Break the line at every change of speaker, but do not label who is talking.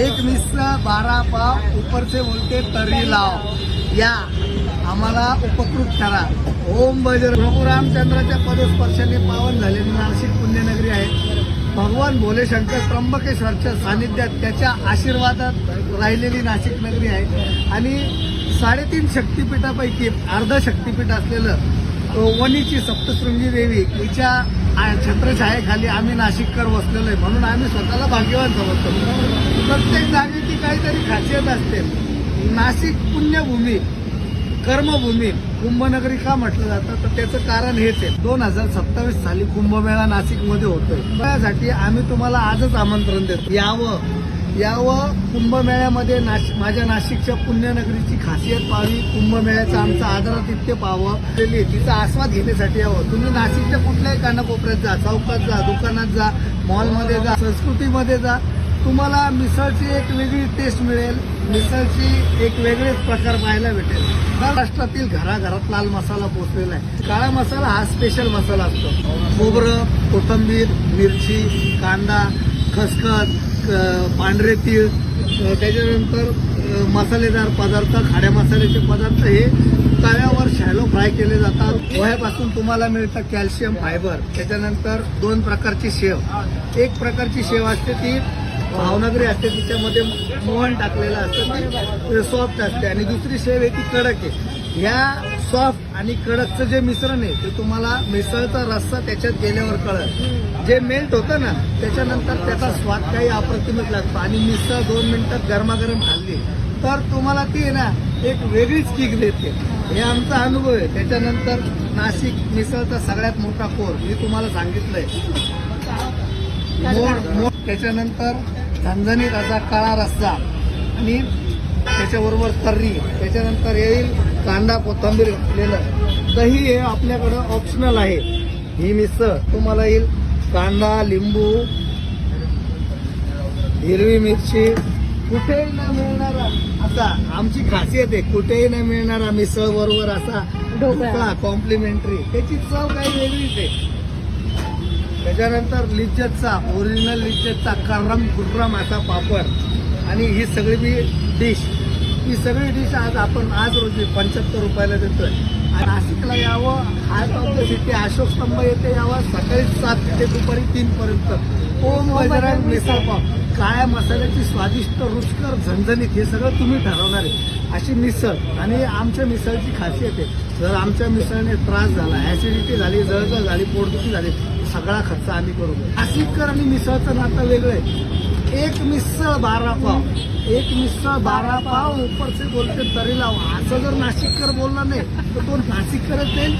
एक मिसळ बारा पाव उपरचे बोलते तरी लाव. या आम्हाला उपकृत करा. ओम बजर प्रभू रामचंद्राच्या पदस्पर्शाने पावन झालेली नाशिक पुण्यनगरी आहे. भगवान भोलेशंकर त्र्यंबकेश्वरच्या सानिध्यात त्याच्या आशीर्वादात राहिलेली नाशिक नगरी आहे. आणि साडेतीन शक्तिपीठापैकी अर्ध शक्तिपीठ असलेलं वणीची सप्तशृंगी देवी हिच्या छत्रछायेखाली आम्ही नाशिककर बसलेलो आहे. म्हणून आम्ही स्वतःला भाग्यवान समजतो. प्रत्येक जागेची काहीतरी खासियत असते. नाशिक पुण्यभूमी कर्मभूमी कुंभनगरी का म्हटलं जातं. तर त्याचं कारण हेच आहे. दोन हजार सत्तावीस साली कुंभमेळा नाशिकमध्ये होतोय. त्यासाठी आम्ही तुम्हाला आजच आमंत्रण देतो. यावं. यावं कुंभमेळ्यामध्ये नाश माझ्या नाशिकच्या पुण्यनगरीची खासियत पाहावी कुंभमेळ्याचं आमचं आदरातिथ्य पाहावं. तिचा आस्वाद घेण्यासाठी यावं. तुम्ही नाशिकच्या कुठल्याही कानाकोपऱ्यात जा चौकात जा दुकानात जा मॉलमध्ये जा संस्कृतीमध्ये जा. तुम्हाला मिसळची एक वेगळी टेस्ट मिळेल. मिसळची एक वेगळेच प्रकार पाहायला भेटेल. महाराष्ट्रातील घराघरात लाल मसाला पोचलेला आहे. काळा मसाला हा स्पेशल मसाला असतो. खोबरं कोथंबीर मिरची कांदा खसखस पांढरे तीळ त्याच्यानंतर मसालेदार पदार्थ खाड्या मसाल्याचे पदार्थ हे तव्यावर शॅलो फ्राय केले जातात. पोह्यापासून तुम्हाला मिळतं कॅल्शियम फायबर त्याच्यानंतर दोन प्रकारची शेव. एक प्रकारची शेव असते ती भावनगरी असते तिच्यामध्ये मोहन टाकलेलं असतं ते सॉफ्ट असते. आणि दुसरी शेव आहे ती कडक आहे. ह्या सॉफ्ट आणि कडकचं जे मिश्रण आहे ते तुम्हाला मिसळचा रस्सा त्याच्यात गेल्यावर कळत जे मेल्ट होतं ना त्याच्यानंतर त्याचा स्वाद काही अप्रतिमच लागतो. आणि मिसळ दोन मिनिटात गरमागरम खाल्ली तर तुम्हाला ती आहे ना एक वेगळीच किक देते. हे आमचा अनुभव आहे. त्याच्यानंतर नाशिक मिसळचा सगळ्यात मोठा कोर मी तुम्हाला सांगितलंय. मोड मोड. त्याच्यानंतर झणझणीत असा काळा रस्सा आणि त्याच्याबरोबर तर्री. त्याच्यानंतर येईल कांदा कोथंबीर घातलेलं. दही हे आपल्याकडं ऑप्शनल आहे. ही मिसळ. तुम्हाला येईल कांदा लिंबू हिरवी मिरची. कुठेही न मिळणारा असा आमची खासियत आहे कुठेही न मिळणारा मिसळ बरोबर असा ढोकळा. कॉम्प्लिमेंटरी त्याची चव काही वेगळीच आहे. त्याच्यानंतर लिज्जतचा ओरिजिनल लिज्जतचा करम खुर्रम असा पापड. आणि ही सगळी बी डिश ही सगळी डिश आज आपण आज रोजी पंच्याहत्तर रुपयाला देतोय. आणि नाशिकला यावं heart of the city Ashok Stambh येथे यावं सकाळी सात ते दुपारी तीन पर्यंत. ओम बजरंग मिसळ पाव. काळ्या मसाल्याची स्वादिष्ट रुचकर झणझणीत हे सगळं तुम्ही ठरवणार आहे. अशी मिसळ. आणि आमच्या मिसळची खासियत आहे. जर आमच्या मिसळने त्रास झाला ऍसिडिटी झाली जळजळ झाली पोटदुखी झाली सगळा खर्च आम्ही करू. नाशिककर आणि मिसळचं नातं वेगळं आहे. एक मिसळ बारा पाव. एक मिसळ बारा पाव. उपरचे बोलते तरी लाव. असं जर नाशिककर बोलला नाही तर तो नाशिककर येईल